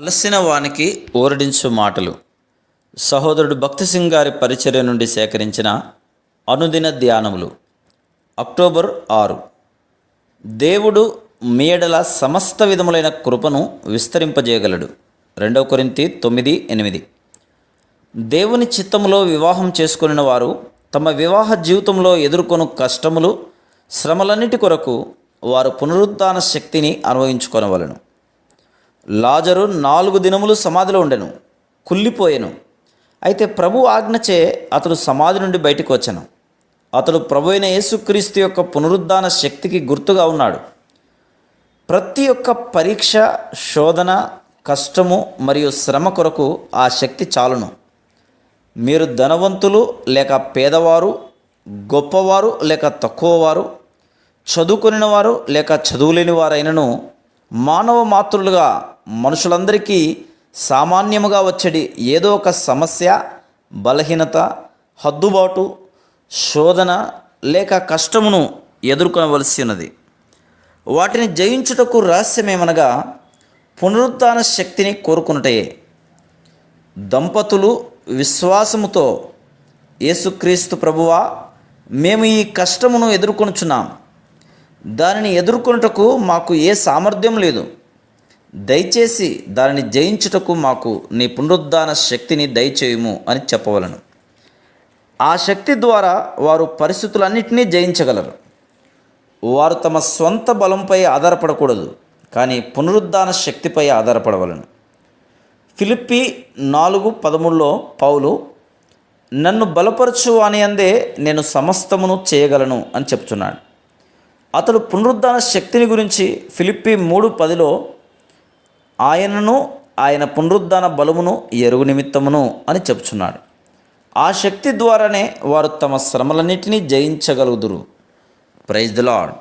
అలసిన వానికి ఓరడించు మాటలు. సహోదరుడు భక్తి సింగ్ గారి పరిచర్య నుండి సేకరించిన అనుదిన ధ్యానములు. అక్టోబర్ ఆరు. దేవుడు మీడల సమస్త విధములైన కృపను విస్తరింపజేయగలడు. రెండవ కొరింతి తొమ్మిది ఎనిమిది. దేవుని చిత్తములో వివాహం చేసుకుని వారు తమ వివాహ జీవితంలో ఎదుర్కొను కష్టములు శ్రమలన్నిటి కొరకు వారు పునరుద్ధాన శక్తిని అనుభవించుకొనవలను. లాజరు నాలుగు దినములు సమాధిలో ఉండెను కుళ్ళిపోయెను. అయితే ప్రభు ఆజ్ఞచే అతడు సమాధి నుండి బయటకు వచ్చాను. అతడు ప్రభు అయిన యేసుక్రీస్తు యొక్క పునరుద్ధాన శక్తికి గుర్తుగా ఉన్నాడు. ప్రతి ఒక్క పరీక్ష శోధన కష్టము మరియు శ్రమ కొరకు ఆ శక్తి చాలును. మీరు ధనవంతులు లేక పేదవారు గొప్పవారు లేక తక్కువవారు చదువుకునినవారు లేక చదువులేని వారైనను మానవ మాతృలుగా మనుషులందరికీ సామాన్యముగా వచ్చేది ఏదో ఒక సమస్య బలహీనత హద్దుబాటు శోధన లేక కష్టమును ఎదుర్కొనవలసి ఉన్నది. వాటిని జయించుటకు రహస్యమేమనగా పునరుత్థాన శక్తిని కోరుకున్నటయే దంపతులు విశ్వాసముతో యేసుక్రీస్తు ప్రభువా మేము ఈ కష్టమును ఎదుర్కొనుచున్నాం. దానిని ఎదుర్కొనుటకు మాకు ఏ సామర్థ్యం లేదు. దయచేసి దానిని జయించుటకు మాకు నీ పునరుద్ధాన శక్తిని దయచేయము అని చెప్పవలను. ఆ శక్తి ద్వారా వారు పరిస్థితులన్నింటినీ జయించగలరు. వారు తమ స్వంత బలంపై ఆధారపడకూడదు కానీ పునరుద్ధాన శక్తిపై ఆధారపడవలను. ఫిలిప్పి నాలుగు పదమూడులో పౌలు నన్ను బలపరచు అని అందే నేను సమస్తమును చేయగలను అని చెప్తున్నాడు. అతడు పునరుద్ధాన శక్తిని గురించి ఫిలిప్పి మూడు పదిలో ఆయనను ఆయన పునరుద్ధాన బలమును ఎరుగు నిమిత్తమును అని చెప్తున్నాడు ఆ శక్తి ద్వారానే వారు తమ శ్రమలన్నిటినీ జయించగలుగుదురు. Praise the Lord